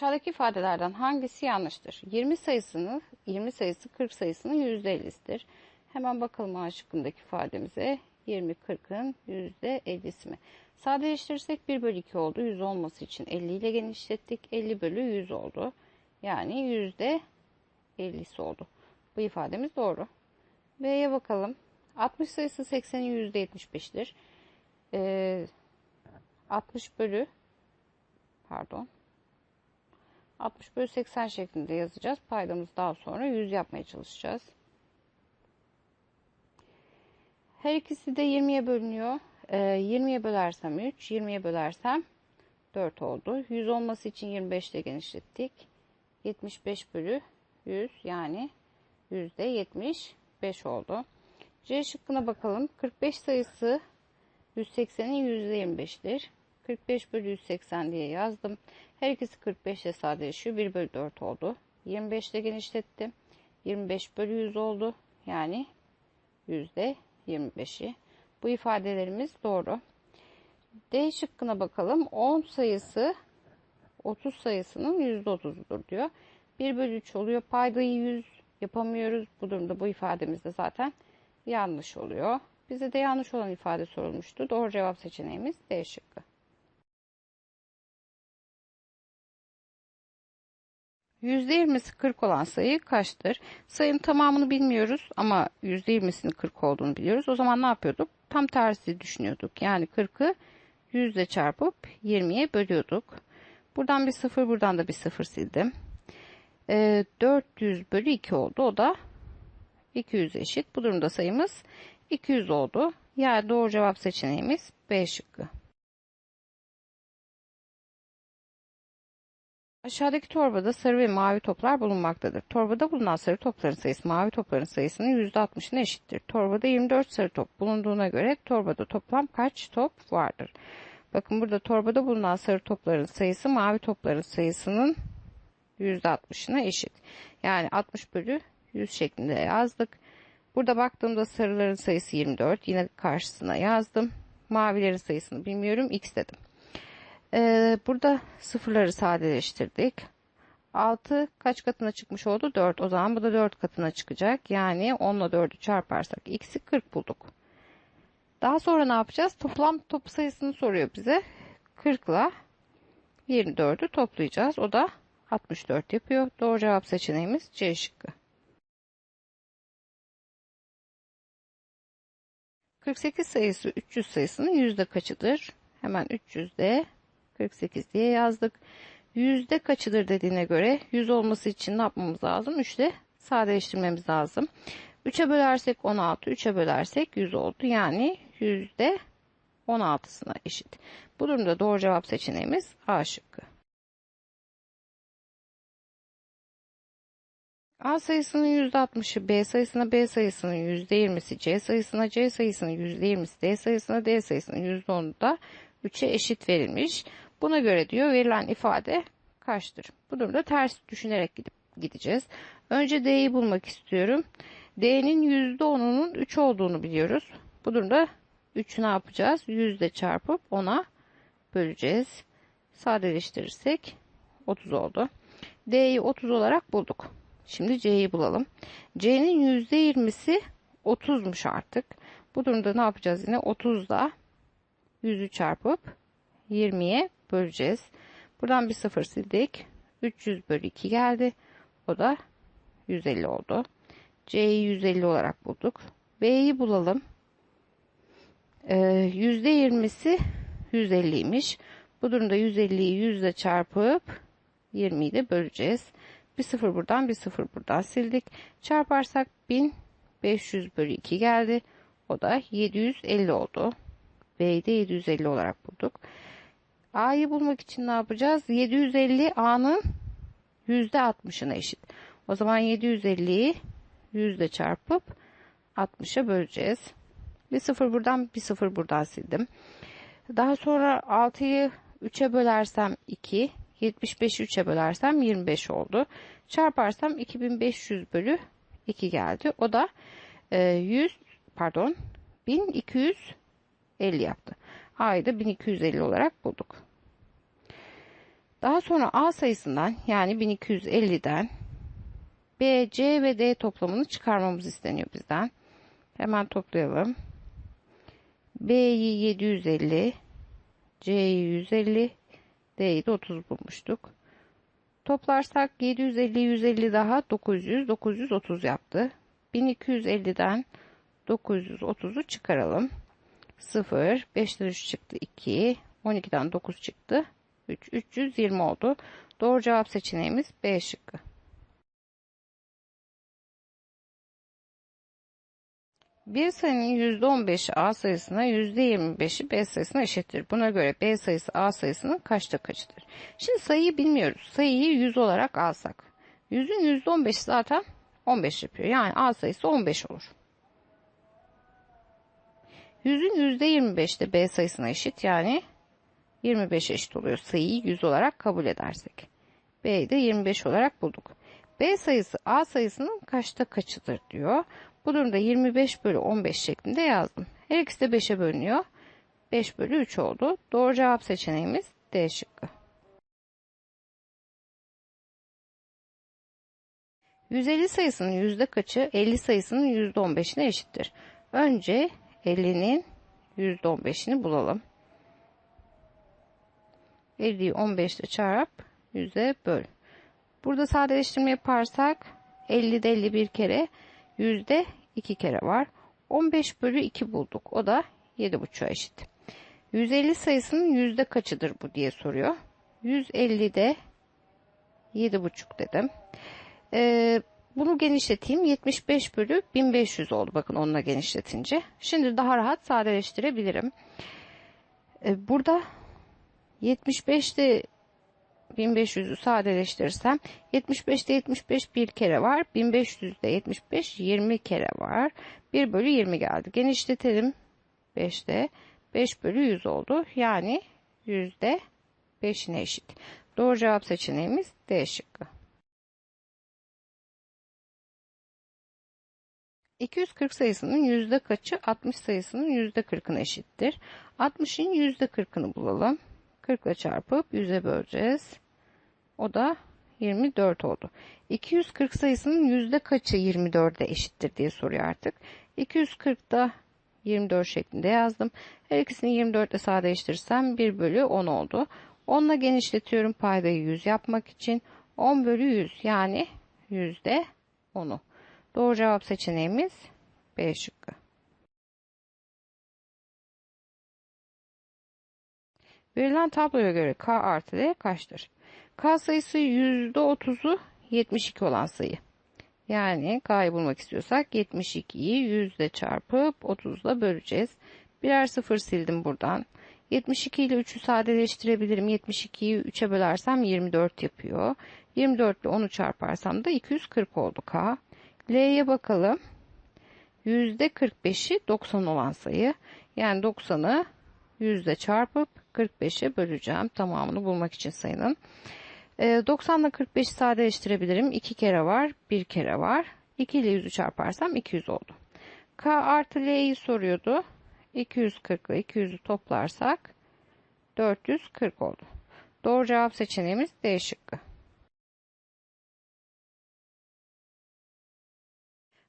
Aşağıdaki ifadelerden hangisi yanlıştır? 20 sayısını 20 sayısı 40 sayısının %50'sidir. Hemen bakalım A ifademize. 20 40'ın %50'si mi? Sadeleştirirsek 1 bölü 2 oldu. 100 olması için 50 ile genişlettik. 50 bölü 100 oldu. Yani %50'si oldu. Bu ifademiz doğru. B'ye bakalım. 60 sayısı 80'in %75'tir. Ee, 60 bölü pardon 60 bölü 80 şeklinde yazacağız. Paydamız daha sonra 100 yapmaya çalışacağız. Her ikisi de 20'ye bölünüyor. Ee, 20'ye bölersem 3, 20'ye bölersem 4 oldu. 100 olması için 25 ile genişlettik. 75 bölü 100 yani yüzde 75 oldu. C şıkkına bakalım. 45 sayısı 180'in yüzde 25'tir. 45 bölü 180 diye yazdım. Her ikisi 45 ile sadeleşiyor. 1 bölü 4 oldu. 25 ile genişlettim. 25 bölü 100 oldu. Yani yüzde 25'i. Bu ifadelerimiz doğru. D şıkkına bakalım. 10 sayısı 30 sayısının %30'udur diyor. 1 bölü 3 oluyor. Paydayı 100 yapamıyoruz. Bu durumda bu ifademiz de zaten yanlış oluyor. Bize de yanlış olan ifade sorulmuştu. Doğru cevap seçeneğimiz D şıkkı. %20'si 40 olan sayı kaçtır? Sayının tamamını bilmiyoruz ama %20'sinin 40 olduğunu biliyoruz. O zaman ne yapıyorduk? Tam tersi düşünüyorduk. Yani 40'ı 100 ile çarpıp 20'ye bölüyorduk. Buradan bir sıfır, buradan da bir sıfır sildim. E, 400 bölü 2 oldu. O da 200 eşit. Bu durumda sayımız 200 oldu. Yani doğru cevap seçeneğimiz B şıkkı. Aşağıdaki torbada sarı ve mavi toplar bulunmaktadır. Torbada bulunan sarı topların sayısı mavi topların sayısının %60'ına eşittir. Torbada 24 sarı top bulunduğuna göre torbada toplam kaç top vardır? Bakın burada torbada bulunan sarı topların sayısı mavi topların sayısının %60'ına eşit. Yani 60 bölü 100 şeklinde yazdık. Burada baktığımda sarıların sayısı 24. Yine karşısına yazdım. Mavilerin sayısını bilmiyorum. X dedim. Ee, burada sıfırları sadeleştirdik. 6 kaç katına çıkmış oldu? 4. O zaman bu da 4 katına çıkacak. Yani 10 ile 4'ü çarparsak x'i 40 bulduk. Daha sonra ne yapacağız? Toplam top sayısını soruyor bize. 40 ile 24'ü toplayacağız. O da 64 yapıyor. Doğru cevap seçeneğimiz C şıkkı. 48 sayısı 300 sayısının yüzde kaçıdır? Hemen 300'de 48 diye yazdık. Yüzde kaçıdır dediğine göre 100 olması için ne yapmamız lazım? 3 ile sadeleştirmemiz lazım. 3'e bölersek 16, 3'e bölersek 100 oldu. Yani yüzde 16'sına eşit. Bu durumda doğru cevap seçeneğimiz A şıkkı. A sayısının %60'ı, B sayısına B sayısının %20'si, C sayısına C sayısının %20'si, D sayısına D sayısının %10'u da 3'e eşit verilmiş. Buna göre diyor verilen ifade kaçtır? Bu durumda ters düşünerek gidip gideceğiz. Önce D'yi bulmak istiyorum. D'nin %10'unun 3 olduğunu biliyoruz. Bu durumda 3'ü ne yapacağız? 100 ile çarpıp 10'a böleceğiz. Sadeleştirirsek 30 oldu. D'yi 30 olarak bulduk. Şimdi C'yi bulalım. C'nin %20'si 30'muş artık. Bu durumda ne yapacağız yine? 30 ile 100'ü çarpıp 20'ye böleceğiz. Buradan bir sıfır sildik. 300 bölü 2 geldi. O da 150 oldu. C'yi 150 olarak bulduk. B'yi bulalım. Ee, %20'si 150'ymiş. Bu durumda 150'yi 100 ile çarpıp 20'yi de böleceğiz. Bir sıfır buradan bir sıfır buradan sildik. Çarparsak 1500 bölü 2 geldi. O da 750 oldu. B'yi de 750 olarak bulduk. A'yı bulmak için ne yapacağız? 750 A'nın %60'ına eşit. O zaman 750'yi 100 ile çarpıp 60'a böleceğiz. Bir sıfır buradan bir sıfır buradan sildim. Daha sonra 6'yı 3'e bölersem 2, 75'i 3'e bölersem 25 oldu. Çarparsam 2500 bölü 2 geldi. O da 100 pardon 1250 yaptı. A'yı da 1250 olarak bulduk. Daha sonra A sayısından yani 1250'den B, C ve D toplamını çıkarmamız isteniyor bizden. Hemen toplayalım. B'yi 750, C'yi 150, D'yi de 30 bulmuştuk. Toplarsak 750, 150 daha 900, 930 yaptı. 1250'den 930'u çıkaralım. 0, 5'ten 3 çıktı 2, 12'den 9 çıktı 3, 320 oldu. Doğru cevap seçeneğimiz B şıkkı. Bir sayının %15'i A sayısına %25'i B sayısına eşittir. Buna göre B sayısı A sayısının kaçta kaçıdır? Şimdi sayıyı bilmiyoruz. Sayıyı 100 olarak alsak. 100'ün %15'i zaten 15 yapıyor. Yani A sayısı 15 olur. 100'ün %25 de B sayısına eşit. Yani 25 eşit oluyor. Sayıyı 100 olarak kabul edersek. B'yi de 25 olarak bulduk. B sayısı A sayısının kaçta kaçıdır diyor. Bu durumda 25 bölü 15 şeklinde yazdım. Her ikisi de 5'e bölünüyor. 5 bölü 3 oldu. Doğru cevap seçeneğimiz D şıkkı. 150 sayısının yüzde kaçı 50 sayısının yüzde 15'ine eşittir? Önce 50'nin yüzde 15'ini bulalım. 50'yi 15 ile çarp 100'e böl. Burada sadeleştirme yaparsak 50'de 51 kere yüzde 2 kere var. 15 bölü 2 bulduk. O da 7,5'a eşit. 150 sayısının yüzde kaçıdır bu diye soruyor. 150'de 7,5 dedim. Ee, bunu genişleteyim. 75 bölü 1500 oldu. Bakın onunla genişletince. Şimdi daha rahat sadeleştirebilirim. Ee, burada 75'te 1500'ü sadeleştirirsem 75'te 75 bir kere var. 1500'de 75 20 kere var. 1 bölü 20 geldi. Genişletelim. 5'te 5 bölü 100 oldu. Yani yüzde 5'ine eşit. Doğru cevap seçeneğimiz D şıkkı. 240 sayısının yüzde kaçı 60 sayısının yüzde 40'ına eşittir? 60'ın yüzde 40'ını bulalım. 40 ile çarpıp 100'e böleceğiz. O da 24 oldu. 240 sayısının yüzde kaçı 24'e eşittir diye soruyor artık. 240'da 24 şeklinde yazdım. Her ikisini 24 ile sadeleştirirsem 1 bölü 10 oldu. 10 ile genişletiyorum paydayı 100 yapmak için. 10 bölü 100 yani yüzde 10'u. Doğru cevap seçeneğimiz B şıkkı. Verilen tabloya göre K artı D kaçtır? K sayısı %30'u 72 olan sayı. Yani K'yı bulmak istiyorsak 72'yi 100 ile çarpıp 30 ile böleceğiz. Birer sıfır sildim buradan. 72 ile 3'ü sadeleştirebilirim. 72'yi 3'e bölersem 24 yapıyor. 24 ile 10'u çarparsam da 240 oldu K. L'ye bakalım. %45'i 90 olan sayı. Yani 90'ı yüzde çarpıp 45'e böleceğim. Tamamını bulmak için sayının. 90 ile 45'i sadeleştirebilirim. 2 kere var, 1 kere var. 2 ile 100'ü çarparsam 200 oldu. K artı L'yi soruyordu. 240 ile 200'ü toplarsak 440 oldu. Doğru cevap seçeneğimiz D şıkkı.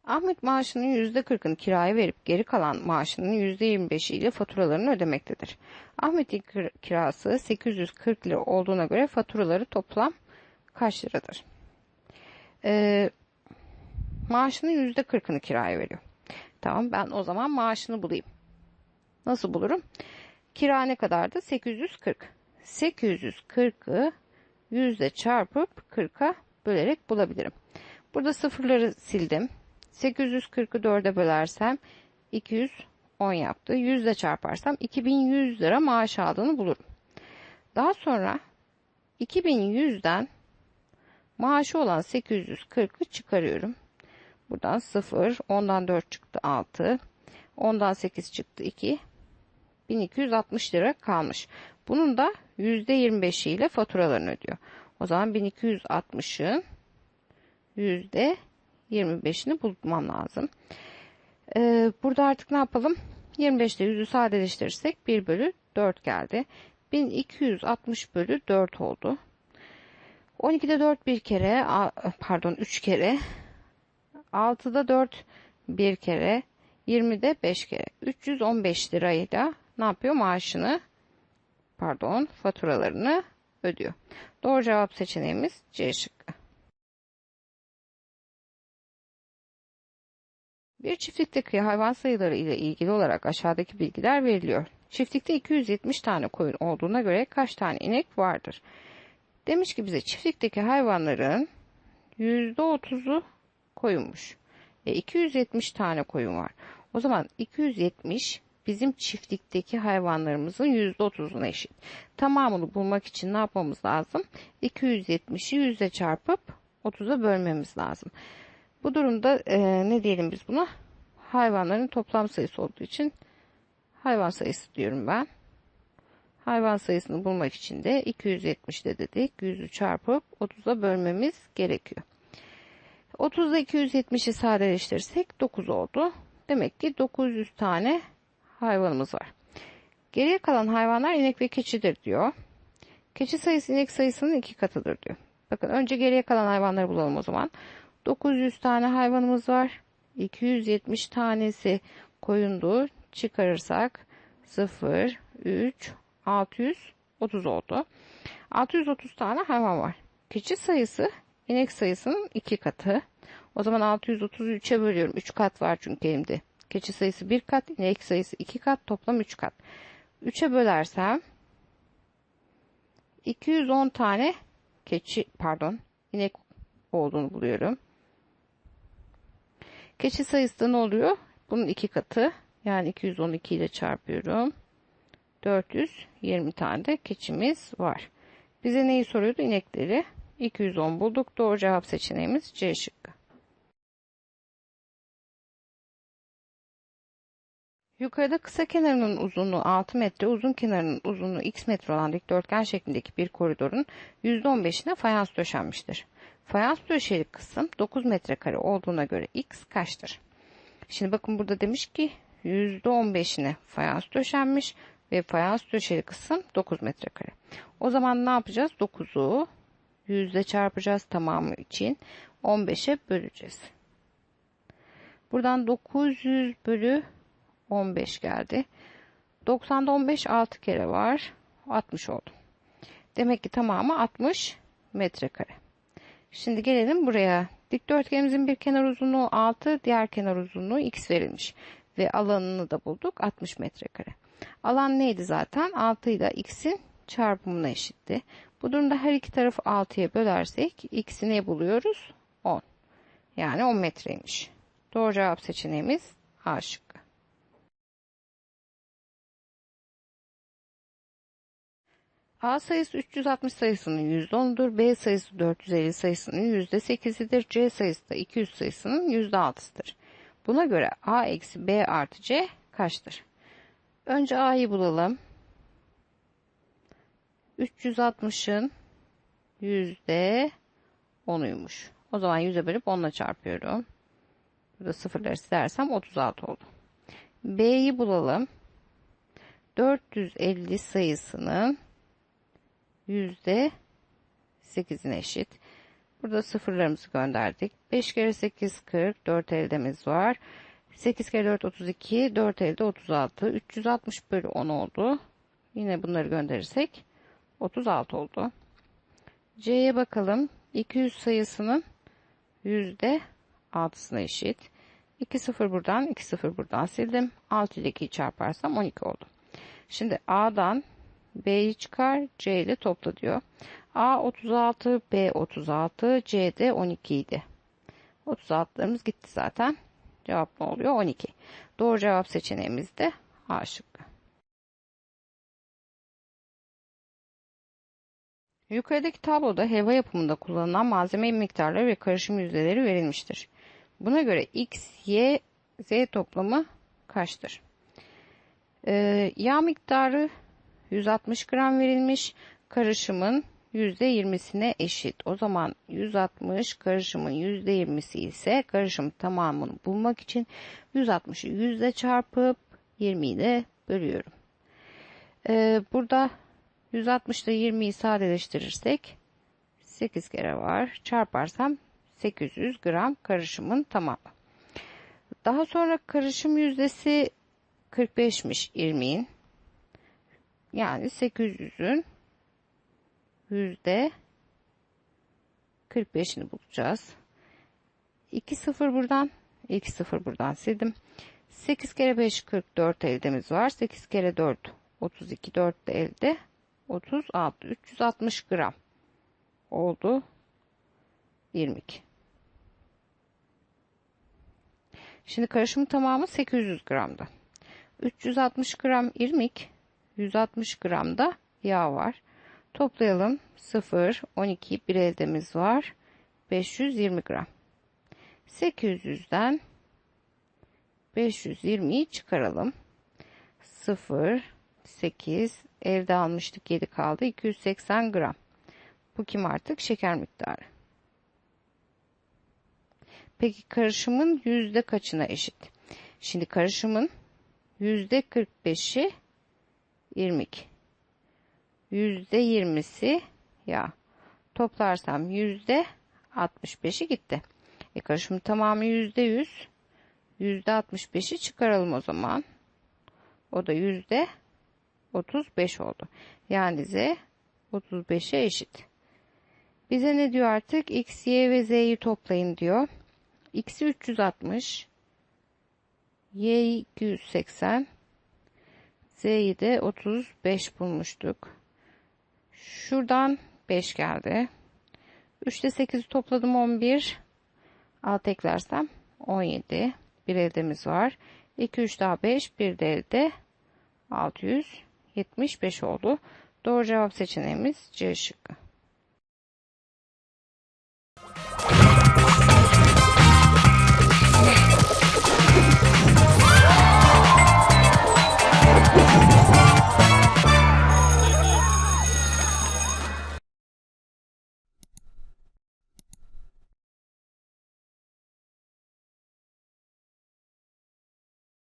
Ahmet maaşının %40'ını kiraya verip geri kalan maaşının %25'i ile faturalarını ödemektedir. Ahmet'in kirası 840 lira olduğuna göre faturaları toplam kaç liradır? Ee, maaşının %40'ını kiraya veriyor. Tamam ben o zaman maaşını bulayım. Nasıl bulurum? Kira ne kadardı? 840. 840'ı yüzde çarpıp 40'a bölerek bulabilirim. Burada sıfırları sildim. 840'ı 4'e bölersem 210 yaptı. 100 ile çarparsam 2100 lira maaş aldığını bulurum. Daha sonra 2100'den maaşı olan 840'ı çıkarıyorum. Buradan 0, 10'dan 4 çıktı 6, 10'dan 8 çıktı 2, 1260 lira kalmış. Bunun da %25'i ile faturalarını ödüyor. O zaman 1260'ın yüzde 25'ini bulmam lazım. Ee, burada artık ne yapalım? 25 ile 100'ü sadeleştirirsek 1 bölü 4 geldi. 1260 bölü 4 oldu. 12'de 4 bir kere pardon 3 kere 6'da 4 bir kere 20'de 5 kere 315 lirayla ne yapıyor maaşını pardon faturalarını ödüyor. Doğru cevap seçeneğimiz C şıkkı. Bir çiftlikteki hayvan sayıları ile ilgili olarak aşağıdaki bilgiler veriliyor. Çiftlikte 270 tane koyun olduğuna göre kaç tane inek vardır? Demiş ki bize çiftlikteki hayvanların %30'u koyunmuş. E 270 tane koyun var. O zaman 270 bizim çiftlikteki hayvanlarımızın %30'una eşit. Tamamını bulmak için ne yapmamız lazım? 270'i 100'e çarpıp 30'a bölmemiz lazım. Bu durumda e, ne diyelim biz buna? Hayvanların toplam sayısı olduğu için hayvan sayısı diyorum ben. Hayvan sayısını bulmak için de 270'de dedik. 100'ü çarpıp 30'a bölmemiz gerekiyor. 30'da 270'i sadeleştirirsek 9 oldu. Demek ki 900 tane hayvanımız var. Geriye kalan hayvanlar inek ve keçidir diyor. Keçi sayısı inek sayısının iki katıdır diyor. Bakın önce geriye kalan hayvanları bulalım o zaman. 900 tane hayvanımız var. 270 tanesi koyundu. Çıkarırsak 0, 3, 630 oldu. 630 tane hayvan var. Keçi sayısı inek sayısının iki katı. O zaman 630'u 3'e bölüyorum. 3 kat var çünkü elimde. Keçi sayısı 1 kat, inek sayısı 2 kat, toplam 3 kat. 3'e bölersem 210 tane keçi pardon inek olduğunu buluyorum. Keçi sayısı da ne oluyor? Bunun iki katı. Yani 212 ile çarpıyorum. 420 tane de keçimiz var. Bize neyi soruyordu? İnekleri. 210 bulduk. Doğru cevap seçeneğimiz C şıkkı. Yukarıda kısa kenarının uzunluğu 6 metre, uzun kenarının uzunluğu x metre olan dikdörtgen şeklindeki bir koridorun %15'ine fayans döşenmiştir. Fayans döşeli kısım 9 metrekare olduğuna göre x kaçtır? Şimdi bakın burada demiş ki %15'ine fayans döşenmiş ve fayans döşeli kısım 9 metrekare. O zaman ne yapacağız? 9'u yüzde çarpacağız tamamı için 15'e böleceğiz. Buradan 900 bölü 15 geldi. 90'da 15 6 kere var. 60 oldu. Demek ki tamamı 60 metrekare. Şimdi gelelim buraya. Dikdörtgenimizin bir kenar uzunluğu 6, diğer kenar uzunluğu x verilmiş. Ve alanını da bulduk 60 metrekare. Alan neydi zaten? 6 ile x'in çarpımına eşitti. Bu durumda her iki tarafı 6'ya bölersek x'i ne buluyoruz? 10. Yani 10 metreymiş. Doğru cevap seçeneğimiz A şıkkı. A sayısı 360 sayısının %10'udur. B sayısı 450 sayısının %8'idir. C sayısı da 200 sayısının %6'sıdır. Buna göre A eksi B artı C kaçtır? Önce A'yı bulalım. 360'ın yüzde 10'uymuş. O zaman 100'e bölüp 10'la çarpıyorum. Burada sıfırları silersem 36 oldu. B'yi bulalım. 450 sayısının yüzde 8'ine eşit. Burada sıfırlarımızı gönderdik. 5 kere 8 40. 4 eldemiz var. 8 kere 4 32. 4 elde 36. 360 bölü 10 oldu. Yine bunları gönderirsek 36 oldu. C'ye bakalım. 200 sayısının yüzde 6'sına eşit. 2 sıfır buradan 2 sıfır buradan sildim. 6 ile 2'yi çarparsam 12 oldu. Şimdi A'dan B'yi çıkar C ile topla diyor. A 36 B 36 C de 12 idi. 36'larımız gitti zaten. Cevap ne oluyor? 12. Doğru cevap seçeneğimiz de A şıkkı. Yukarıdaki tabloda helva yapımında kullanılan malzeme miktarları ve karışım yüzdeleri verilmiştir. Buna göre X, Y, Z toplamı kaçtır? Ee, yağ miktarı 160 gram verilmiş. Karışımın %20'sine eşit. O zaman 160 karışımın %20'si ise karışım tamamını bulmak için 160'ı yüzde çarpıp 20 ile bölüyorum. Ee, burada 160 ile 20'yi sadeleştirirsek 8 kere var. Çarparsam 800 gram karışımın tamamı. Daha sonra karışım yüzdesi 45'miş irmiğin. Yani 800'ün yüzde 45'ini bulacağız. 2 sıfır buradan, 2 sıfır buradan sildim. 8 kere 5 44 eldemiz var. 8 kere 4 32 4 de elde 36 360 gram oldu 22. Şimdi karışımın tamamı 800 gramda. 360 gram irmik, 160 gram da yağ var. Toplayalım. 0, 12, bir eldemiz var. 520 gram. 800'den 520'yi çıkaralım. 0, 8, elde almıştık 7 kaldı. 280 gram. Bu kim artık? Şeker miktarı. Peki karışımın yüzde kaçına eşit? Şimdi karışımın yüzde 45'i irmik. Yüzde 20'si yağ. Toplarsam yüzde 65'i gitti. E karışımın tamamı yüzde 100. Yüzde 65'i çıkaralım o zaman. O da yüzde 35 oldu. Yani Z 35'e eşit. Bize ne diyor artık? X, Y ve Z'yi toplayın diyor. X'i 360. Y'yi 280. Z'yi de 35 bulmuştuk. Şuradan 5 geldi. 3'te 8'i topladım 11. Alt eklersem 17. Bir eldemiz var. 2, 3 daha 5. Bir de elde 675 oldu. Doğru cevap seçeneğimiz C şıkkı.